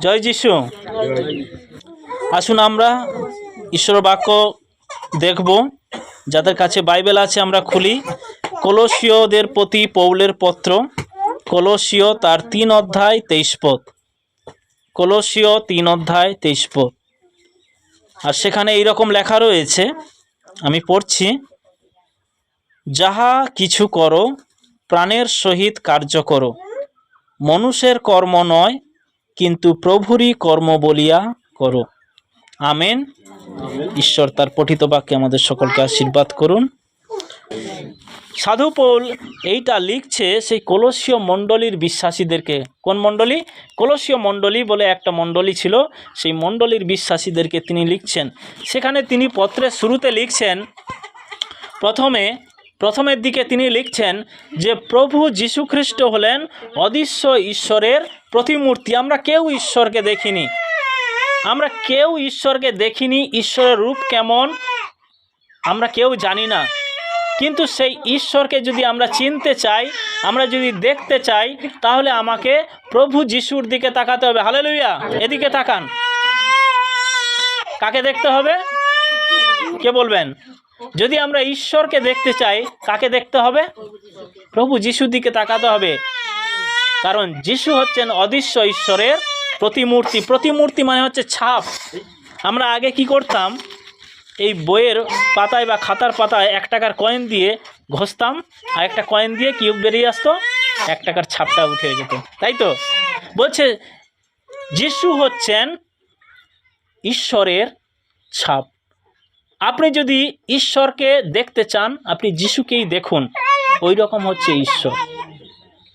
জয় যিশু। আসুন আমরা ঈশ্বর বাক্য দেখব। যাদের কাছে বাইবেল আছে, আমরা খুলি। কলসীয়দের প্রতি পৌলের পত্র। কলসীয় তার তিন অধ্যায় তেইশ পদ। কলসীয় তিন অধ্যায় তেইশ পদ। আর সেখানে এইরকম লেখা রয়েছে, আমি পড়ছি, যাহা কিছু করো, প্রাণের সহিত কার্য করো। মনুষ্যের কর্ম নয় কিন্তু প্রভুরই কর্ম বলিয়া করো। আমেন। ঈশ্বর তার পঠিত বাক্যে আমাদের সকলকে আশীর্বাদ করুন। সাধু পৌল এইটা লিখছে সেই কলসীয় মণ্ডলীর বিশ্বাসীদেরকে। কোন মণ্ডলী? কলসীয় মণ্ডলী বলে একটা মণ্ডলী ছিল। সেই মণ্ডলীর বিশ্বাসীদেরকে তিনি লিখছেন। সেখানে তিনি পত্রের শুরুতে লিখছেন, প্রথমে, প্রথমের দিকে তিনি লিখছেন যে প্রভু যীশুখ্রিস্ট হলেন অদৃশ্য ঈশ্বরের প্রতিমূর্তি আমরা কেউ ঈশ্বরকে দেখিনি। আমরা কেউ ঈশ্বরকে দেখিনি, ঈশ্বরের রূপ কেমন? আমরা কেউ জানি না। কিন্তু সেই ঈশ্বরকে যদি আমরা চিনতে চাই, আমরা যদি দেখতে চাই, তাহলে আমাকে প্রভু যিশুর দিকে তাকাতে হবে। হালে লইয়া এদিকে তাকান। কাকে দেখতে হবে? কে বলবেন? যদি আমরা ঈশ্বরকে দেখতে চাই, কাকে দেখতে হবে? প্রভু যিশুর দিকে তাকাতে হবে। কারণ যিশু হচ্ছেন অদৃশ্য ঈশ্বরের প্রতিমূর্তি। প্রতিমূর্তি মানে হচ্ছে ছাপ। আমরা আগে কি করতাম? এই বইয়ের পাতায় বা খাতার পাতায় এক টাকার কয়েন দিয়ে ঘষতাম, আর একটা কয়েন দিয়ে কিউব বেরিয়ে আসতো? এক টাকার ছাপটা উঠে যেত। তাই তো? বলছে, যিশু হচ্ছেন ঈশ্বরের ছাপ। আপনি যদি ঈশ্বরকে দেখতে চান, আপনি যিশুকেই দেখুন। ওই রকম হচ্ছে ঈশ্বর।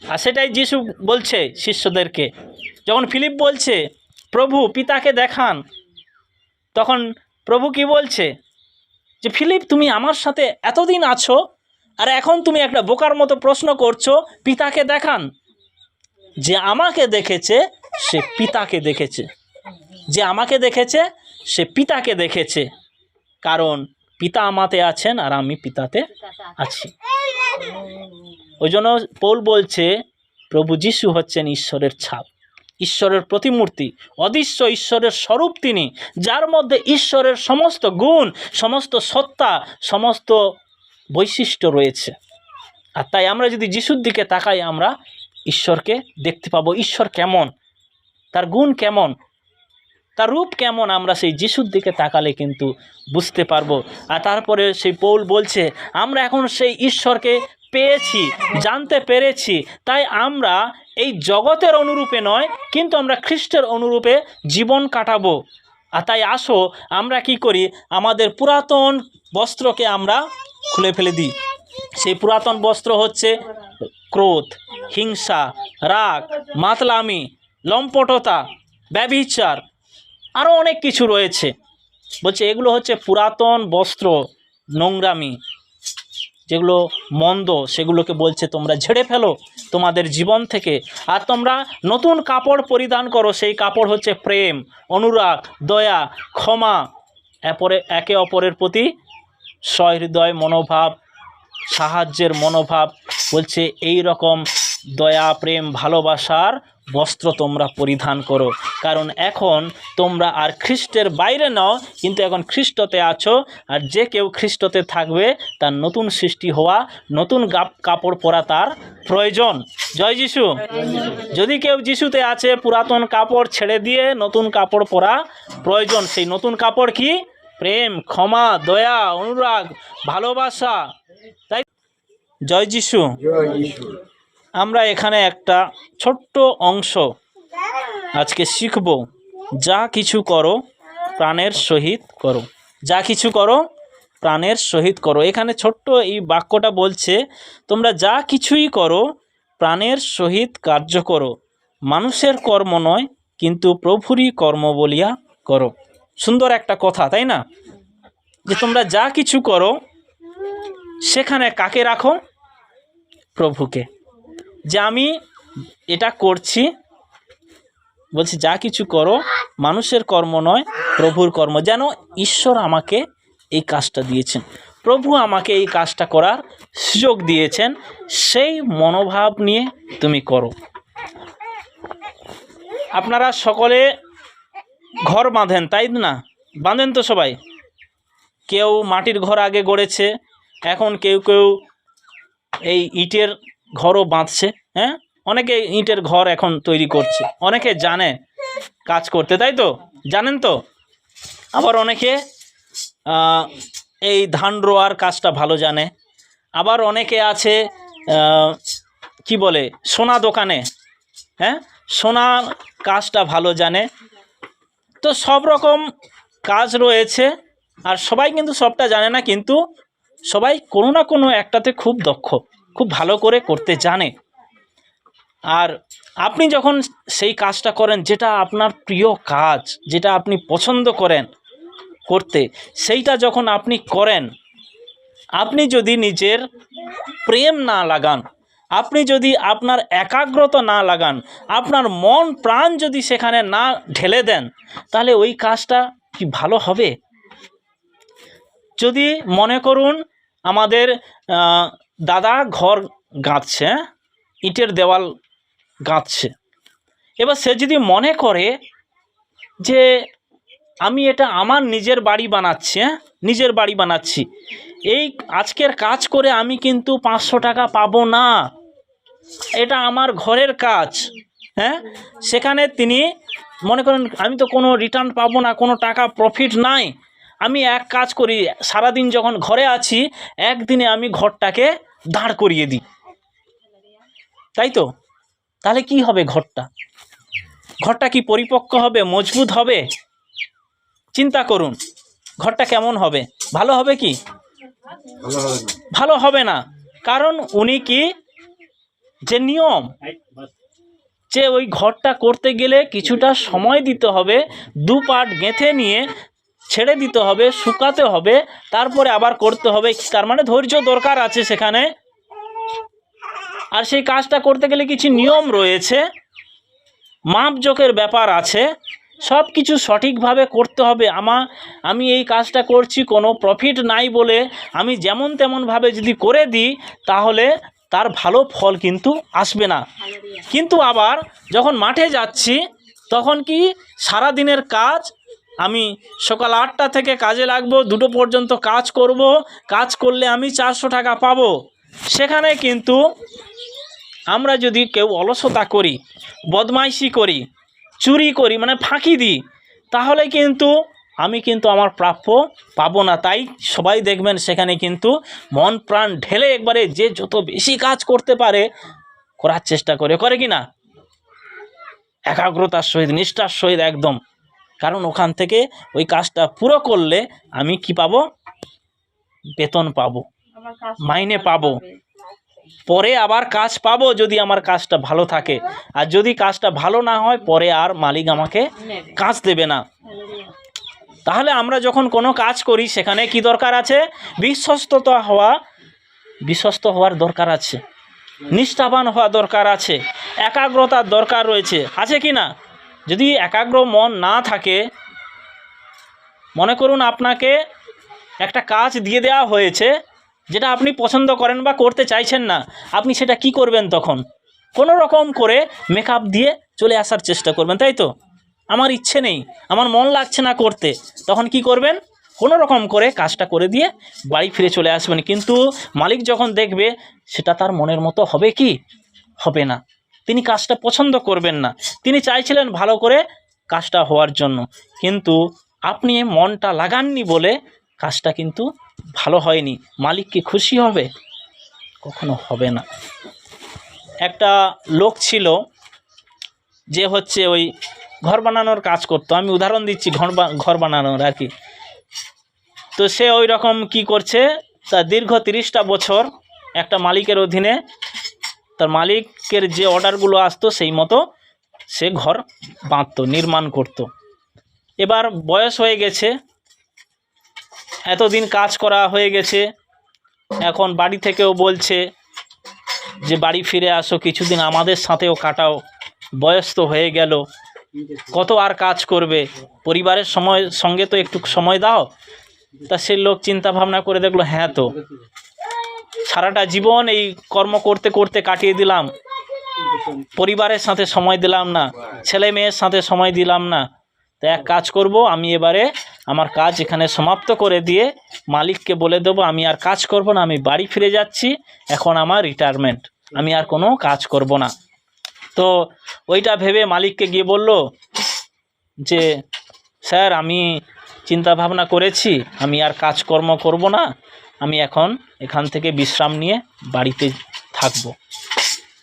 আর সেটাই যিশু বলছে শিষ্যদেরকে। যখন ফিলিপ বলছে, প্রভু, পিতাকে দেখান। তখন প্রভু কি বলছে? যে, ফিলিপ, তুমি আমার সাথে এতদিন আছো আর এখন তুমি একটা বোকার মতো প্রশ্ন করছ, পিতাকে দেখান। যে আমাকে দেখেছে, সে পিতাকে দেখেছে। যে আমাকে দেখেছে, সে পিতাকে দেখেছে। কারণ পিতা আমাতে আছেন আর আমি পিতাতে আছি। ওই জন্য পৌল বলছে, প্রভু যিশু হচ্ছেন ঈশ্বরের ছাপ। ঈশ্বরের প্রতিমূর্তি, অদৃশ্য ঈশ্বরের স্বরূপ তিনি, যার মধ্যে ঈশ্বরের সমস্ত গুণ, সমস্ত সত্তা, সমস্ত বৈশিষ্ট্য রয়েছে। আর তাই আমরা যদি যিশুর দিকে তাকাই, আমরা ঈশ্বরকে দেখতে পাবো। ঈশ্বর কেমন? তার গুণ কেমন? তার রূপ কেমন আমরা সেই যিশুর দিকে তাকালে কিন্তু বুঝতে পারব। আর তারপরে সেই পৌল বলছে, আমরা এখন সেই ঈশ্বরকে পেয়েছি, জানতে পেরেছি। তাই আমরা এই জগতের অনুরূপে নয়, কিন্তু আমরা খ্রিস্টের অনুরূপে জীবন কাটাবো। আর তাই আসো, আমরা কি করি? আমাদের পুরাতন বস্ত্রকে আমরা খুলে ফেলে দিই। সেই পুরাতন বস্ত্র হচ্ছে ক্রোধ, হিংসা, রাগ, মাতলামি, লম্পটতা, ব্যভিচার আরও অনেক কিছু রয়েছে। বলছে এগুলো হচ্ছে পুরাতন বস্ত্র নোংরামি, যেগুলো মন্দ, সেগুলোকে বলছে তোমরা ঝেড়ে ফেলো তোমাদের জীবন থেকে। আর তোমরা নতুন কাপড় পরিধান করো, সেই কাপড় হচ্ছে প্রেম, অনুরাগ, দয়া, ক্ষমা। এপরে একে অপরের প্রতি সহৃদয় মনোভাব, সাহায্যের মনোভাব, বলছে এই রকম দয়া, প্রেম, ভালোবাসার বস্ত্র তোমরা পরিধান করো। কারণ এখন তোমরা আর খ্রিস্টের বাইরে নাও, কিন্তু এখন খ্রিস্টতে আছো, আর যে কেউ খ্রিস্টতে থাকবে, তার নতুন সৃষ্টি হওয়া, নতুন গাপ- কাপড় পরা তার প্রয়োজন। জয় যিশু। যদি কেউ যিশুতে আছে, পুরাতন কাপড় ছেড়ে দিয়ে নতুন কাপড় পরা প্রয়োজন। সেই নতুন কাপড় কি? প্রেম, ক্ষমা, দয়া, অনুরাগ, ভালোবাসা। তাই জয় যিশু। আমরা এখানে একটা ছোট্ট অংশ আজকে শিখব। যা কিছু করো, প্রাণের সহিত করো। যা কিছু করো, প্রাণের সহিত করো। এখানে ছোট্ট এই বাক্যটা বলছে, তোমরা যা কিছুই করো, প্রাণের সহিত কার্য করো। মানুষের কর্ম নয়, কিন্তু প্রভুরই কর্ম বলিয়া করো। সুন্দর একটা কথা, তাই না? যে তোমরা যা কিছু করো, সেখানে কাকে রাখো? প্রভুকে। যে আমি এটা করছি, বলছি, যা কিছু করো, মানুষের কর্ম নয়, প্রভুর কর্ম। যেন ঈশ্বর আমাকে এই কাজটা দিয়েছেন। প্রভু আমাকে এই কাজটা করার সুযোগ দিয়েছেন। সেই মনোভাব নিয়ে তুমি করো। আপনারা সকলে ঘর বাঁধেন, তাই না? বাঁধেন তো সবাই। কেউ মাটির ঘর আগে গড়েছে, এখন কেউ কেউ এই ইটের ঘরও বাঁধছে হ্যাঁ? অনেকে ইটের ঘর এখন তৈরি করছে, অনেকে জানে কাজ করতে, তাই তো? জানেন তো? আবার অনেকে এই ধান রোয়ার কাজটা ভালো জানে। আবার অনেকে আছে কি বলে, সোনা দোকানে হ্যাঁ? সোনা কাজটা ভালো জানে। তো সব রকম কাজ রয়েছে, আর সবাই কিন্তু সবটা জানে না, কিন্তু সবাই কোনো না কোনো একটাতে খুব দক্ষ। খুব ভালো করে করতে জানে। আর আপনি যখন সেই কাজটা করেন, যেটা আপনার প্রিয় কাজ, যেটা আপনি পছন্দ করেন করতে, সেইটা যখন আপনি করেন, আপনি যদি নিজের প্রেম না লাগান, আপনি যদি আপনার একাগ্রতা না লাগান, আপনার মন, প্রাণ যদি সেখানে না ঢেলে দেন, তাহলে ওই কাজটা কি ভালো হবে? যদি মনে করুন, আমাদের দাদা ঘর গাঁথছে? ইটের দেওয়াল গাঁথছে। এবার সে যদি মনে করে যে আমি এটা আমার নিজের বাড়ি বানাচ্ছি হ্যাঁ? নিজের বাড়ি বানাচ্ছি। এই আজকের কাজ করে আমি কিন্তু পাঁচশো টাকা পাবো না। এটা আমার ঘরের কাজ হ্যাঁ? সেখানে তিনি মনে করেন, আমি তো কোনো রিটার্ন পাবো না, কোনো টাকা প্রফিট নাই। আমি এক কাজ করি, সারাদিন যখন ঘরে আছি, একদিনে আমি ঘরটাকে দাঁড় করিয়ে দিই। তাই তো? তাহলে কি হবে ঘরটা? ঘরটা কি পরিপক্ক হবে মজবুত হবে? চিন্তা করুন ঘরটা কেমন হবে? ভালো হবে কি? ভালো হবে না। কারণ উনি কি? যে নিয়ম যে ওই ঘরটা করতে গেলে কিছুটা সময় দিতে হবে দু পাট গেঁথে নিয়ে ছেড়ে দিতে হবে, শুকাতে হবে, তারপরে আবার করতে হবে। তার মানে ধৈর্য দরকার আছে সেখানে। আর সেই কাজটা করতে গেলে কিছু নিয়ম রয়েছে, মাপজোকের ব্যাপার আছে। সব কিছু সঠিকভাবে করতে হবে। আমা, আমি এই কাজটা করছি, কোনো প্রফিট নাই বলে আমি যেমন তেমনভাবে যদি করে দিই, তাহলে তার ভালো ফল কিন্তু আসবে না। কিন্তু আবার যখন মাঠে যাচ্ছি, তখন কি সারা দিনের কাজ আমি সকাল আটটা থেকে কাজে লাগবো, দুটো পর্যন্ত কাজ করব, কাজ করলে আমি চারশো টাকা পাবো। সেখানে কিন্তু আমরা যদি কেউ অলসতা করি, বদমাইশি করি, চুরি করি মানে ফাঁকি দিই, তাহলে কিন্তু আমি কিন্তু আমার প্রাপ্য পাবো না। তাই সবাই দেখবেন সেখানে কিন্তু মন প্রাণ ঢেলে একবারে যে যত বেশি কাজ করতে পারে, করার চেষ্টা করে। করে কি না? একাগ্রতার সহিত, নিষ্ঠার সহিত একদম। কারণ ওখান থেকে ওই কাজটা পুরো করলে আমি কি পাবো? বেতন পাবো। মাইনে পাবো। পরে আবার কাজ পাবো যদি আমার কাজটা ভালো থাকে। আর যদি কাজটা ভালো না হয় পরে আর মালিক আমাকে কাজ দেবে না। তাহলে আমরা যখন কোনো কাজ করি সেখানে কি দরকার আছে? বিশ্বস্ততা হওয়া বিশ্বস্ত হওয়ার দরকার আছে। নিষ্ঠাবান হওয়া দরকার আছে। একাগ্রতার দরকার রয়েছে। আছে কি না? যদি একাগ্র মন না থাকে, মনে করুন আপনাকে একটা কাজ দিয়ে দেওয়া হয়েছে, যেটা আপনি পছন্দ করেন বা করতে চাইছেন না, আপনি সেটা কি করবেন তখন? কোনো রকম করে মেকআপ দিয়ে চলে আসার চেষ্টা করবেন, তাই তো? আমার ইচ্ছে নেই, আমার মন লাগছে না করতে। তখন কি করবেন? কোনো রকম করে কাজটা করে দিয়ে বাড়ি ফিরে চলে আসবেন। কিন্তু মালিক যখন দেখবে, সেটা তার মনের মতো হবে কি? হবে না। তিনি কাজটা পছন্দ করবেন না। তিনি চাইছিলেন ভালো করে কাজটা হওয়ার জন্য। কিন্তু আপনি মনটা লাগাননি বলে কাজটা কিন্তু ভালো হয়নি। মালিক কি খুশি হবে? কখনো হবে না। একটা লোক ছিল যে হচ্ছে ওই ঘর বানানোর কাজ করতো। আমি উদাহরণ দিচ্ছি ঘর ঘর বানানোর আর কি। তো সে ওই রকম কী করছে? তা দীর্ঘ তিরিশটা বছর একটা মালিকের অধীনে তার মালিকের যে অর্ডারগুলো আসতো সেই মতো সে ঘর বাঁধতো, নির্মাণ করতো। এবার বয়স হয়ে গেছে, এতদিন কাজ করা হয়ে গেছে, এখন বাড়ি থেকেও বলছে যে, বাড়ি ফিরে আসো, কিছুদিন আমাদের সাথেও কাটাও। বয়স তো হয়ে গেল, কত আর কাজ করবে? পরিবারের সময়, সঙ্গে তো একটু সময় দাও। তা সে লোক চিন্তা ভাবনা করে দেখল হ্যাঁ তো। সারাটা জীবন এই কর্ম করতে করতে কাটিয়ে দিলাম। পরিবারের সাথে সময় দিলাম না, ছেলে মেয়ের সাথে সময় দিলাম না। তো এক কাজ করব, আমি এবারে আমার কাজ এখানে সমাপ্ত করে দিয়ে মালিককে বলে দেবো, আমি আর কাজ করব না, আমি বাড়ি ফিরে যাচ্ছি, এখন আমার রিটায়ারমেন্ট আমি আর কোনো কাজ করব না। তো ওইটা ভেবে মালিককে গিয়ে বলল যে, স্যার, আমি চিন্তা ভাবনা করেছি, আমি আর কাজকর্ম করব না আমি এখন এখান থেকে বিশ্রাম নিয়ে বাড়িতে থাকব।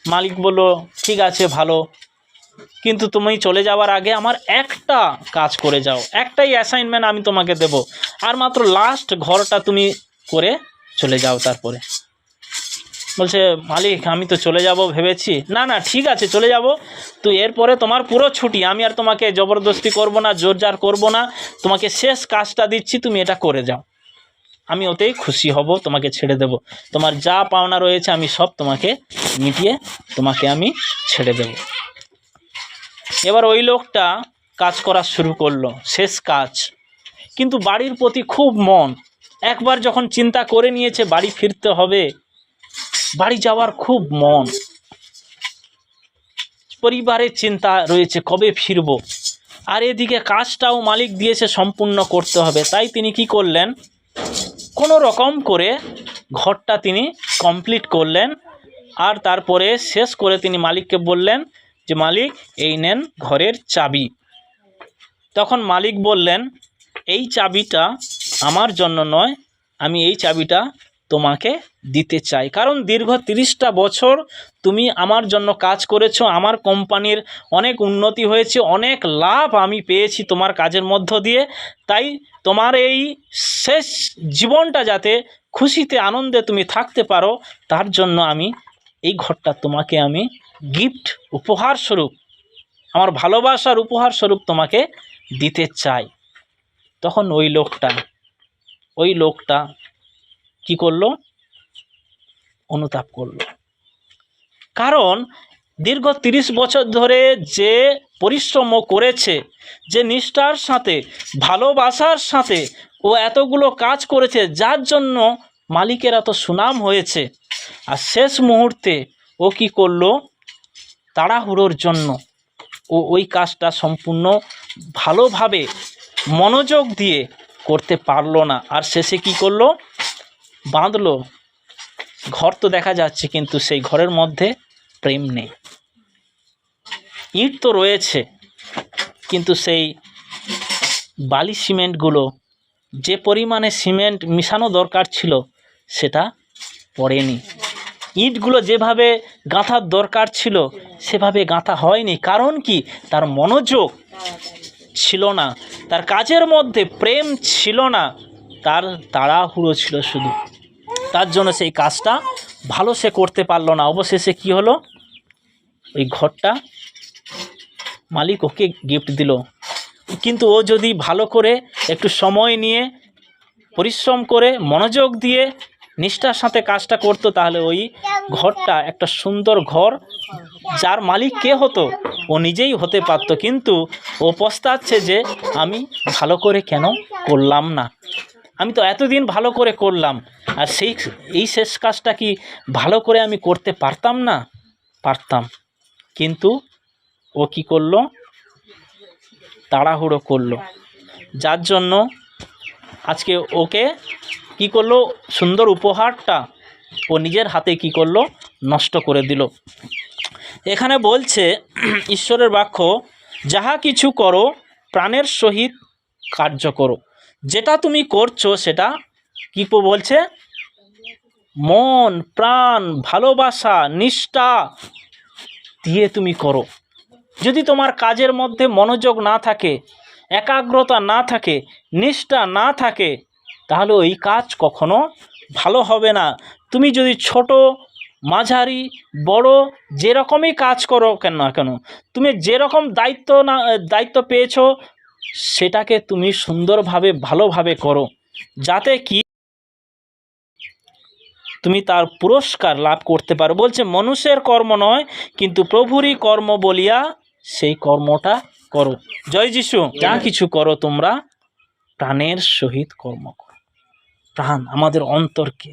মালিক বলল, ঠিক আছে, ভালো। কিন্তু তুমি চলে যাওয়ার আগে আমার একটা কাজ করে যাও। একটাই অ্যাসাইনমেন্ট আমি তোমাকে দেব। আর মাত্র লাস্ট ঘরটা তুমি করে চলে যাও তারপরে। বলছে, মালিক, আমি তো চলে যাব ভেবেছি। না না, ঠিক আছে, চলে যাব। তো এরপরে তোমার পুরো ছুটি, আমি আর তোমাকে জবরদস্তি করব না, জোরজার করব না। তোমাকে শেষ কাজটা দিচ্ছি, তুমি এটা করে যাও। আমি ওতেই খুশি হব, তোমাকে ছেড়ে দেব। তোমার যা পাওনা রয়েছে, আমি সব তোমাকে মিটিয়ে তোমাকে আমি ছেড়ে দেব। এবার ওই লোকটা কাজ করা শুরু করল, শেষ কাজ। কিন্তু বাড়ির প্রতি খুব মন। একবার যখন চিন্তা করে নিয়েছে, বাড়ি ফিরতে হবে, বাড়ি যাওয়ার খুব মন। পরিবারের চিন্তা রয়েছে, কবে ফিরব? আর এদিকে কাজটাও মালিক দিয়েছে, সম্পূর্ণ করতে হবে। তাই তিনি কি করলেন? কোনো রকম করে ঘরটা তিনি কমপ্লিট করলেন আর তারপরে শেষ করে তিনি মালিককে বললেন যে, মালিক, এই নেন ঘরের চাবি। তখন মালিক বললেন, এই চাবিটা আমার জন্য নয়, আমি এই চাবিটা তোমাকে দিতে চাই। কারণ দীর্ঘ তিরিশটা বছর তুমি আমার জন্য কাজ করেছ, আমার কোম্পানির অনেক উন্নতি হয়েছে, অনেক লাভ আমি পেয়েছি তোমার কাজের মধ্য দিয়ে। তাই তোমার এই শেষ জীবনটা যাতে খুশিতে আনন্দে তুমি থাকতে পারো, তার জন্য আমি এই ঘরটা তোমাকে আমি গিফট, উপহার স্বরূপ, আমার ভালোবাসার উপহার স্বরূপ তোমাকে দিতে চাই। তখন ওই লোকটা ওই লোকটা কি করল? অনুতাপ করল। কারণ দীর্ঘ তিরিশ বছর ধরে যে পরিশ্রম করেছে, যে নিষ্ঠার সাথে, ভালোবাসার সাথে ও এতগুলো কাজ করেছে, যার জন্য মালিকের এত সুনাম হয়েছে। আর শেষ মুহূর্তে ও কি করল? তাড়াহুড়োর জন্য ও ওই কাজটা সম্পূর্ণ ভালোভাবে মনোযোগ দিয়ে করতে পারল না। আর শেষে কি করল? বাঁধলো। ঘর তো দেখা যাচ্ছে, কিন্তু সেই ঘরের মধ্যে প্রেম নেই। ইট তো রয়েছে, কিন্তু সেই বালি সিমেন্টগুলো, যে পরিমাণে সিমেন্ট মিশানো দরকার ছিল, সেটা পড়েনি। ইটগুলো যেভাবে গাঁথার দরকার ছিল, সেভাবে গাঁথা হয়নি। কারণ কি? তার মনোযোগ ছিল না। তার কাজের মধ্যে প্রেম ছিল না। তার তাড়াহুড়ো ছিল শুধু। তার জন্য সেই কাজটা ভালো সে করতে পারল না। অবশেষে কি হলো? ওই ঘরটা মালিক ওকে গিফট দিল। কিন্তু ও যদি ভালো করে একটু সময় নিয়ে, পরিশ্রম করে, মনোযোগ দিয়ে নিষ্ঠার সাথে কাজটা করতো, তাহলে ওই ঘরটা একটা সুন্দর ঘর, যার মালিক কে হতো, ও নিজেই হতে পারতো। কিন্তু ও পস্তাচ্ছে যে, আমি ভালো করে কেন করলাম না? আমি তো এতদিন ভালো করে করলাম। আর সেই, এই শেষ কাজটা কি ভালো করে আমি করতে পারতাম না? পারতাম। কিন্তু ও কি করল? তাড়াহুড়ো করল। যার জন্য আজকে ওকে কি করল? সুন্দর উপহারটা ও নিজের হাতে কি করল? নষ্ট করে দিল। এখানে বলছে, ঈশ্বরের বাক্য, যাহা কিছু করো, প্রাণের সহিত কার্য করো। যেটা তুমি করছ সেটা কি বলছে? মন, প্রাণ, ভালোবাসা, নিষ্ঠা দিয়ে তুমি করো। যদি তোমার কাজের মধ্যে মনোযোগ না থাকে, একাগ্রতা না থাকে, নিষ্ঠা না থাকে, তাহলে ওই কাজ কখনো ভালো হবে না। তুমি যদি ছোট, মাঝারি, বড়, যেরকমই কাজ করো কেন না কেন, তুমি যেরকম দায়িত্ব না, দায়িত্ব পেয়েছ সেটাকে তুমি সুন্দরভাবে ভালোভাবে করো। যাতে কি? তুমি তার পুরস্কার লাভ করতে পারো। বলছে মনুষ্যের কর্ম নয় কিন্তু প্রভুরই কর্ম বলিয়া সেই কর্মটা করো। জয় যিশু। যা কিছু করো তোমরা প্রাণের সহিত কর্ম করো। প্রাণ আমাদের অন্তরকে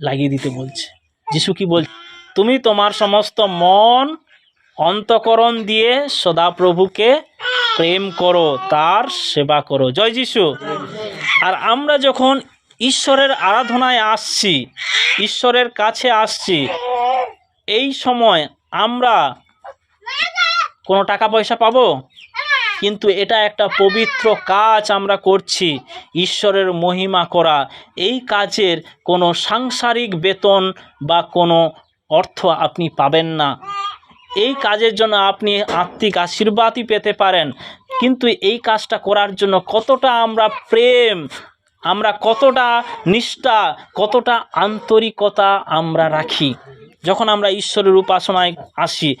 লাগিয়ে দিতে বলছে। যিশু কি বল তুমি তোমার সমস্ত মন অন্তকরণ দিয়ে সদাপ্রভুকে প্রেম করো, তার সেবা করো। জয় যিশু। আর আমরা যখন ঈশ্বরের আরাধনায় আসছি, ঈশ্বরের কাছে আসছি, এই সময় আমরা কোনো টাকা পয়সা পাবো? কিন্তু এটা একটা পবিত্র কাজ আমরা করছি, ঈশ্বরের মহিমা করা। এই কাজের কোনো সাংসারিক বেতন বা কোনো অর্থ আপনি পাবেন না। এই কাজের জন্য আপনি আত্মিক আশীর্বাদই পেতে পারেন। কিন্তু এই কাজটা করার জন্য কতটা আমরা প্রেম, আমরা কতটা নিষ্ঠা, কতটা আন্তরিকতা আমরা রাখি। যখন আমরা ঈশ্বরের উপাসনায় আসি,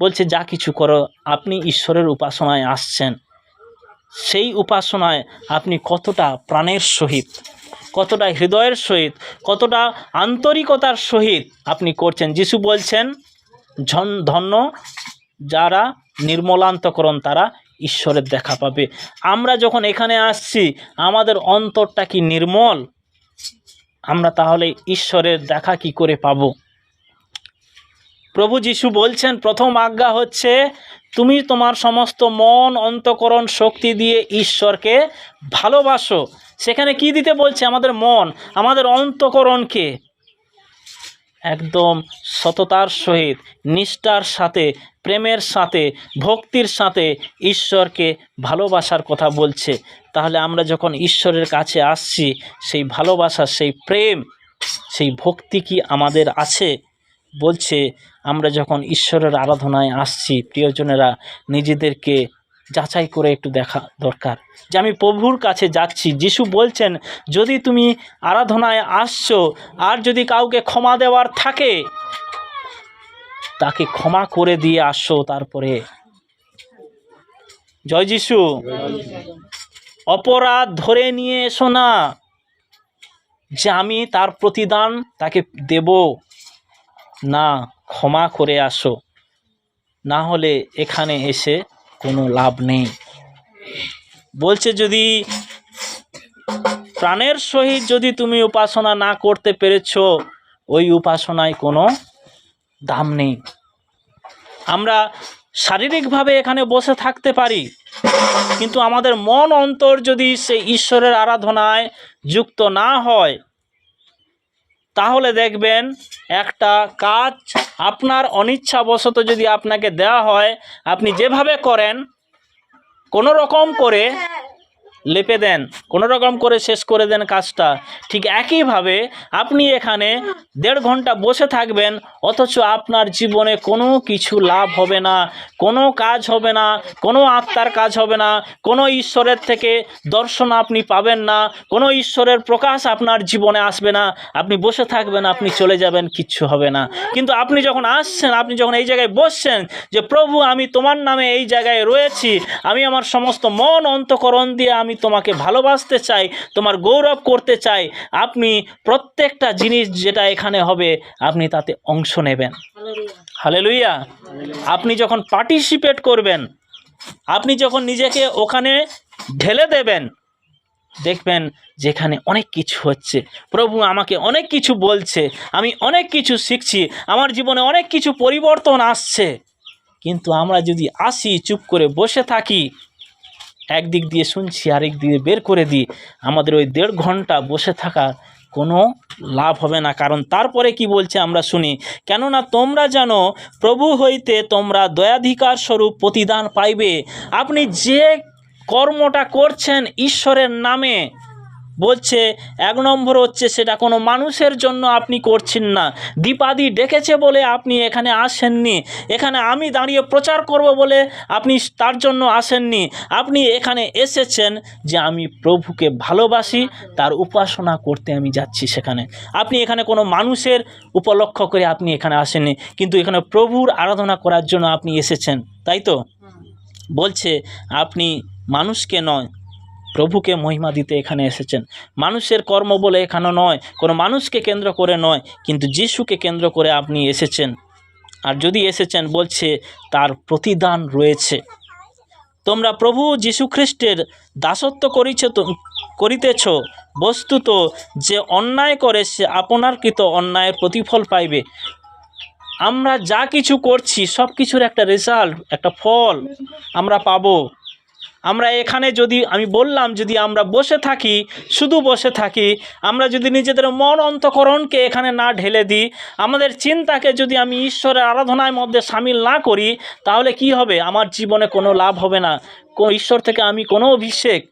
বলছে, যা কিছু করো, আপনি ঈশ্বরের উপাসনায় আসছেন। সেই উপাসনায় আপনি কতটা প্রাণের সহিত, কতটা হৃদয়ের সহিত, কতটা আন্তরিকতার সহিত আপনি করছেন। যিশু বলছেন ঝন ধন্য যারা নির্মলান্তকরণ তারা ঈশ্বরের দেখা পাবে। আমরা যখন এখানে আসছি, আমাদের অন্তরটা কি নির্মল? আমরা তাহলে ঈশ্বরের দেখা কি করে পাবো? প্রভু যিশু বলছেন, প্রথম আজ্ঞা হচ্ছে, তুমি তোমার সমস্ত মন, অন্তকরণ, শক্তি দিয়ে ঈশ্বরকে ভালোবাসো। সেখানে কি দিতে বলছে? আমাদের মন, আমাদের অন্তকরণকে। একদম সততার সহিত, নিষ্ঠার সাথে, প্রেমের সাথে, ভক্তির সাথে ঈশ্বরকে ভালোবাসার কথা বলছে। তাহলে আমরা যখন ঈশ্বরের কাছে আসছি, সেই ভালোবাসা, সেই প্রেম, সেই ভক্তি কি আমাদের আছে? বলছে, আমরা যখন ঈশ্বরের আরাধনায় আসছি, প্রিয়জনেরা, নিজেদেরকে যাচাই করে একটু দেখা দরকার। যে আমি প্রভুর কাছে যাচ্ছি, যিশু বলছেন, যদি তুমি আরাধনায় আসছো আর যদি কাউকে ক্ষমা দেওয়ার থাকে, তাকে ক্ষমা করে দিয়ে আসো তারপরে। জয় যিশু। অপরাধ ধরে নিয়ে এসো না, যে আমি তার প্রতিদান তাকে দেব। না, ক্ষমা করে আসো। না হলে এখানে এসে কোনো লাভ নেই। বলছে যদি প্রাণের সহিত যদি তুমি উপাসনা না করতে পেরেছ, ওই উপাসনায় কোনো দাম নেই। আমরা শারীরিকভাবে এখানে বসে থাকতে পারি, কিন্তু আমাদের মন অন্তর যদি সে ঈশ্বরের আরাধনায় যুক্ত না হয়, তাহলে দেখবেন একটা কাজ আপনার অনিচ্ছাবশত যদি আপনাকে দেওয়া হয় আপনি যেভাবে করেন কোনো রকম করে লেপে দেন, কোনো রকম করে শেষ করে দেন কাজটা। ঠিক একইভাবে আপনি এখানে দেড় ঘণ্টা বসে থাকবেন, অথচ আপনার জীবনে কোনো কিছু লাভ হবে না, কোনো কাজ হবে না, কোনো আত্মার কাজ হবে না, কোনো ঈশ্বরের থেকে দর্শন আপনি পাবেন না, কোনো ঈশ্বরের প্রকাশ আপনার জীবনে আসবে না, আপনি বসে থাকবেন, আপনি চলে যাবেন, কিচ্ছু হবে না। কিন্তু আপনি যখন আসছেন, আপনি যখন এই জায়গায় বসছেন যে, প্রভু, আমি তোমার নামে এই জায়গায় রয়েছি, আমি আমার সমস্ত মন অন্তকরণ দিয়ে আমি তোমাকে ভালোবাসতে চাই, তোমার গৌরব করতে চাই, আপনি প্রত্যেকটা জিনিস যেটা এখানে হবে, আপনি তাতে অংশ নেবেন। হালেলুইয়া আপনি যখন পার্টিসিপেট করবেন, আপনি যখন নিজেকে ওখানে ঢেলে দেবেন, দেখবেন যেখানে অনেক কিছু হচ্ছে। প্রভু আমাকে অনেক কিছু বলছে, আমি অনেক কিছু শিখছি, আমার জীবনে অনেক কিছু পরিবর্তন আসছে। কিন্তু আমরা যদি আসি, চুপ করে বসে থাকি একদিক দিয়ে শুনছি, আরেক দিয়ে বের করে দিই। আমাদের ওই দেড় ঘণ্টা বসে থাকা কোনো লাভ হবে না। কারণ তারপরে কি বলছে আমরা শুনি, কেননা তোমরা জানো, প্রভু হইতে তোমরা দয়াধিকার স্বরূপ প্রতিদান পাইবে। আপনি যে কর্মটা করছেন ঈশ্বরের নামে বলছে এক নম্বর হচ্ছে সেটা কোনো মানুষের জন্য আপনি করছেন না। দীপাদি ডেকেছে বলে আপনি এখানে আসেননি। এখানে আমি দাঁড়িয়ে প্রচার করব বলে আপনি তার জন্য আসেননি। আপনি এখানে এসেছেন যে আমি প্রভুকে ভালোবাসি তার উপাসনা করতে আমি যাচ্ছি সেখানে। আপনি এখানে কোনো মানুষের উপলক্ষ করে আপনি এখানে আসেননি কিন্তু এখানে প্রভুর আরাধনা করার জন্য আপনি এসেছেন তাই তো? বলছে আপনি মানুষকে নয় প্রভুকে মহিমা দিতে এখানে এসেছেন। মানুষের কর্ম বলে এখানে নয়, কোনো মানুষকে কেন্দ্র করে নয়, কিন্তু যিশুকে কেন্দ্র করে আপনি এসেছেন। আর যদি এসেছেন, বলছে, তার প্রতিদান রয়েছে। তোমরা প্রভু যীশু খ্রিস্টের দাসত্ব করিছ তো, করিতেছ, বস্তুত যে অন্যায় করে সে আপনার কৃত অন্যায়ের প্রতিফল পাইবে। আমরা যা কিছু করছি সব কিছুর একটা রেজাল্ট একটা ফল আমরা পাবো। আমরা এখানে যদি, আমি বললাম যদি আমরা বসে থাকি, শুধু বসে থাকি, আমরা যদি নিজেদের মন অন্তকরণকে এখানে না ঢেলে দিই, আমাদের চিন্তাকে যদি আমি ঈশ্বরের আরাধনার মধ্যে সামিল না করি, তাহলে কি হবে? আমার জীবনে কোনো লাভ হবে না। ঈশ্বর থেকে আমি কোনো অভিষেক,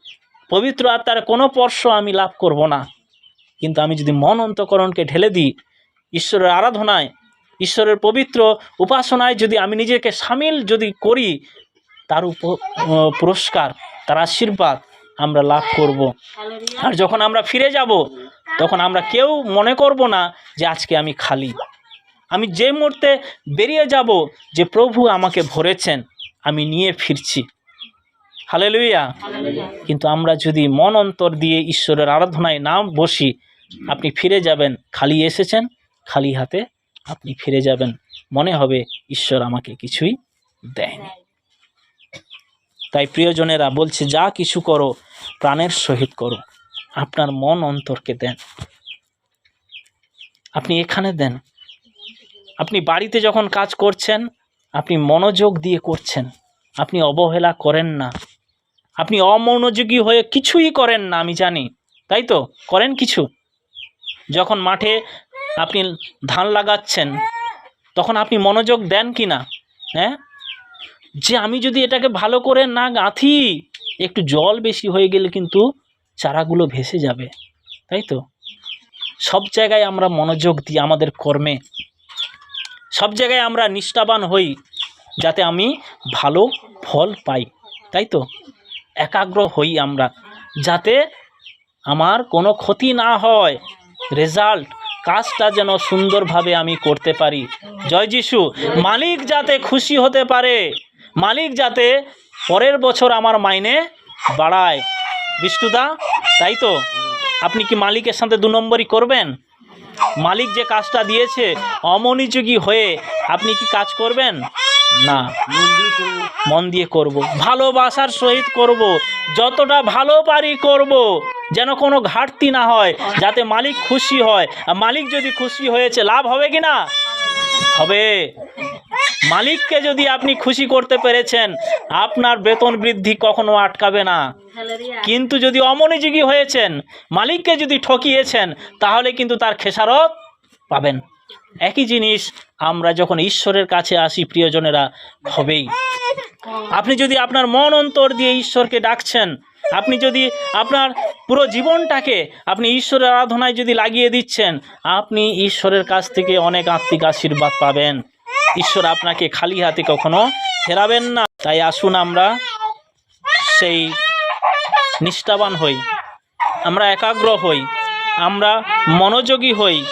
পবিত্র আত্মার কোনো স্পর্শ আমি লাভ করব না। কিন্তু আমি যদি মন অন্তকরণকে ঢেলে দিই, ঈশ্বরের আরাধনায়, ঈশ্বরের পবিত্র উপাসনায় যদি আমি নিজেকে সামিল যদি করি তার উপ পুরস্কার, তার আশীর্বাদ আমরা লাভ করব। আর যখন আমরা ফিরে যাব, তখন আমরা কেউ মনে করব না যে আজকে আমি খালি। আমি যে মুহূর্তে বেরিয়ে যাব যে প্রভু আমাকে ভরেছেন, আমি নিয়ে ফিরছি। হালেলুইয়া কিন্তু আমরা যদি মন অন্তর দিয়ে ঈশ্বরের আরাধনায় না বসি, আপনি ফিরে যাবেন, খালি এসেছেন, খালি হাতে আপনি ফিরে যাবেন। মনে হবে ঈশ্বর আমাকে কিছুই দেয়নি। তাই প্রিয়জনেরা বলছে, যা কিছু করো, প্রাণের সহিত করো। আপনার মন অন্তরকে দেন। আপনি এখানে দেন। আপনি বাড়িতে যখন কাজ করছেন, আপনি মনোযোগ দিয়ে করছেন। আপনি অবহেলা করেন না। আপনি অমনোযোগী হয়ে কিছুই করেন না, আমি জানি। তাই তো? করেন কিছু। যখন মাঠে আপনি ধান লাগাচ্ছেন, তখন আপনি মনোযোগ দেন কি না? হ্যাঁ? যে আমি যদি এটাকে ভালো করে না গাঁথি, একটু জল বেশি হয়ে গেলে কিন্তু চারাগুলো ভেসে যাবে, তাই তো? সব জায়গায় আমরা মনোযোগ দিই আমাদের কর্মে, সব জায়গায় আমরা নিষ্ঠাবান হই, যাতে আমি ভালো ফল পাই, তাই তো? একাগ্র হই আমরা, যাতে আমার কোনো ক্ষতি না হয় রেজাল্ট কাজটা যেন সুন্দরভাবে আমি করতে পারি। জয় যিশু, মালিক যাতে খুশি হতে পারে মালিক যাতে পরের বছর আমার মাইনে বাড়ায়। বিষ্ণুদা, তাই তো? আপনি কি মালিকের সাথে দু নম্বরই করবেন? মালিক যে কাজটা দিয়েছে, অমনোযোগী হয়ে আপনি কি কাজ করবেন? না। মন দিয়ে করব। ভালোবাসার সহিত করব। যতটা ভালো পারি করব। যেন কোনো ঘাটতি না হয়, যাতে মালিক খুশি হয়। মালিক যদি খুশি হয়েছে, লাভ হবে কি না? হবে। মালিককে যদি আপনি খুশি করতে পেরেছেন আপনার বেতন বৃদ্ধি কখনো আটকাবে না। কিন্তু যদি অমনোযোগী হয়েছেন মালিককে যদি ঠকিয়েছেন তাহলে কিন্তু তার খেসারত পাবেন। একই জিনিস আমরা যখন ঈশ্বরের কাছে আসি প্রিয়জনেরা হবেই। আপনি যদি আপনার মন অন্তর দিয়ে ঈশ্বরকে ডাকছেন আপনি যদি আপনার পুরো জীবনটাকে আপনি ঈশ্বরের আরাধনায় যদি লাগিয়ে দিচ্ছেন আপনি ঈশ্বরের কাছ থেকে অনেক আত্মিক আশীর্বাদ পাবেন। ঈশ্বর আপনাকে খালি হাতে কখনো ফেরাবেন না। তাই আসুন আমরা সেই নিষ্ঠাবান হই। আমরা একাগ্র হই। আমরা মনোযোগী হই।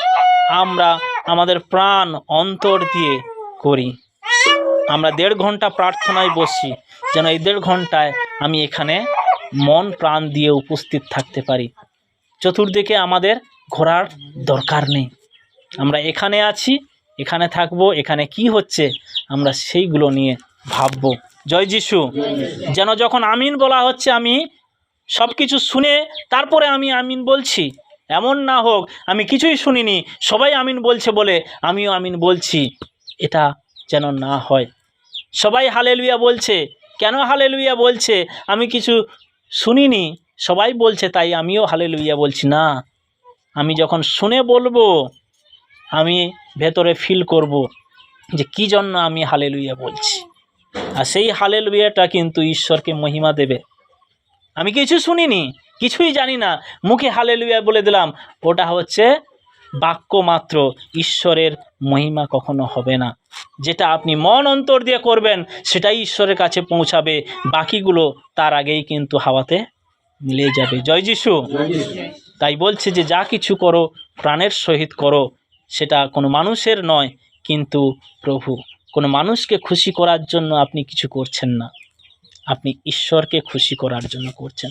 আমরা আমাদের প্রাণ অন্তর দিয়ে করি। আমরা দেড় ঘণ্টা প্রার্থনায় বসি, যেন এই দেড় ঘন্টায় আমি এখানে মন প্রাণ দিয়ে উপস্থিত থাকতে পারি। চতুর্দিকে আমাদের ঘোরার দরকার নেই। আমরা এখানে আছি এখানে থাকব, এখানে কি হচ্ছে, আমরা সেইগুলো নিয়ে ভাববো। জয় যিশু। যেন যখন আমিন বলা হচ্ছে, আমি সব কিছু শুনে তারপরে আমি আমিন বলছি। এমন না হোক, আমি কিছুই শুনিনি, সবাই আমিন বলছে বলে আমিও আমিন বলছি। এটা যেন না হয়। সবাই হালেলুয়া বলছে। কেন হালেলুয়া বলছে? আমি কিছু শুনিনি, সবাই বলছে, তাই আমিও হালেলুয়া বলছি। না, আমি যখন শুনে বলব আমি ভেতরে ফিল করব যে কী জন্য আমি হালেলুয়া বলছি। আর সেই হালেলুয়াটা কিন্তু ঈশ্বরকে মহিমা দেবে। আমি কিছু শুনিনি কিছুই জানি না মুখে হালেলুয়া বলে দিলাম ওটা হচ্ছে বাক্য মাত্র ঈশ্বরের মহিমা কখনো হবে না। যেটা আপনি মন অন্তর দিয়ে করবেন সেটাই ঈশ্বরের কাছে পৌঁছাবে বাকিগুলো তার আগেই কিন্তু হাওয়াতে মিলে যাবে। জয় যিশু। তাই বলছে যে যা কিছু করো প্রাণের সহিত করো সেটা কোনো মানুষের নয়, কিন্তু প্রভু। কোনো মানুষকে খুশি করার জন্য আপনি কিছু করছেন না। আপনি ঈশ্বরকে খুশি করার জন্য করছেন।